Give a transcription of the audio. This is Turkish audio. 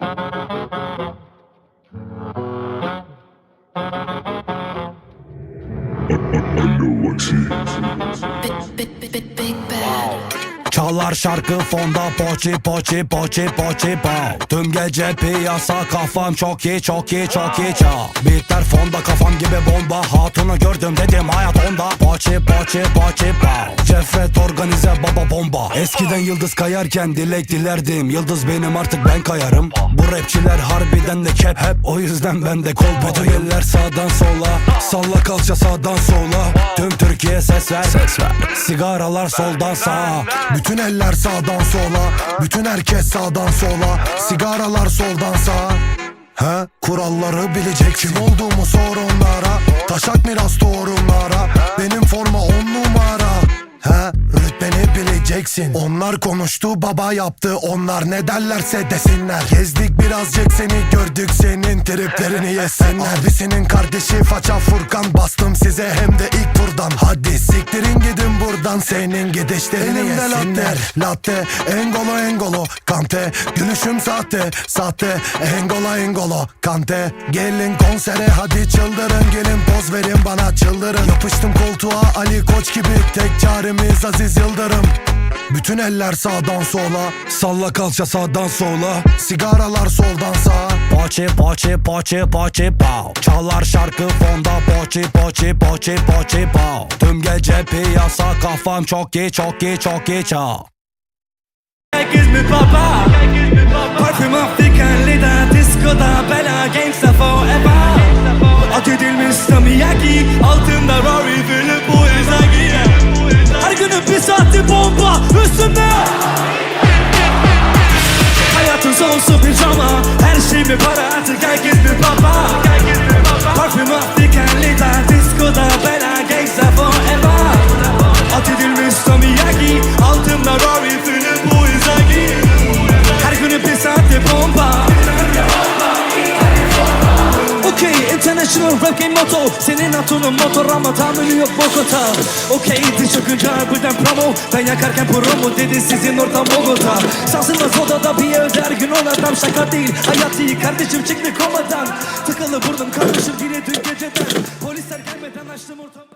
I, I, I know what she. Big, big, big, big, big bad. Wow. Çalar şarkı fonda poçi poçi poçi poçi pow Tüm gece piyasa kafam çok iyi çok iyi çok iyi çal. Beatler fonda kafam gibi bomba. Hatunu gördüm dedim hayat onda. Poçi poçi poçi pow Cefret organize baba bomba. Eskiden yıldız kayarken dilek dilerdim. Yıldız benim artık ben kayarım. Bu rapçiler harbiden de kep hep. O yüzden ben de kol Bütün eller sağdan sola. Salla kalça sağdan sola. Tüm Türkiye ses ver. Ses ver. Sigaralar soldan sağa. Bütün eller sağdan sola Bütün herkes sağdan sola. Sigaralar soldan sağa He? Kuralları bilecek Kim olduğumu sor onlara. Taşak miras torunlara Benim forma on numara. He? Rütbeni bileceksin. Onlar konuştu baba yaptı. Onlar ne derlerse desinler. Gezdik birazcık seni gördük Senin triplerini yesenler Abisinin kardeşi faça Furkan Bastım size hem de ilk turdan Hadi siktirin gidin buradan. Senin gidişlerini Elimde yesinler. Latte. Engolo engolo Kante. Gülüşüm sahte Sahte. Engolo engolo Kante. Gelin konsere hadi çıldırın. Gelin poz verin bana çıldırın. Yapıştım koltuğa Ali Koç gibi. Tek çaremiz Aziz Yıldırım. Bütün eller sağdan sola. Salla kalça sağdan sola. Sigaralar soldan sağa Poçi poçi poçi poçi pow. Çalar şarkı fonda poçi poçi poçi poçi pow. Tüm gece piyasa kafam çok iyi çok iyi çok iyi çal Herkes mi baba? Parfüm Afrikanlı'da Diskoda bela gangsta forever At edilmiş Samiyaki Altında Rory Philip bu Izagi Her günün bir saati bomba üstümde Hayatın sonsu pijama Mi para artık herkes international rap game motto Senin hatunun motor ama tahammülü yok Bogota Okey diş çökünce birden promo. Ben yakarken promo dedi sizin ortam Bogota. Sansılmaz odada bir evde her gün on adam şaka değil. Hayat iyi kardeşim çık bir komadan. Tıkalı burnum kardeşim yine dün geceden. Polisler gelmeden açtım ortamı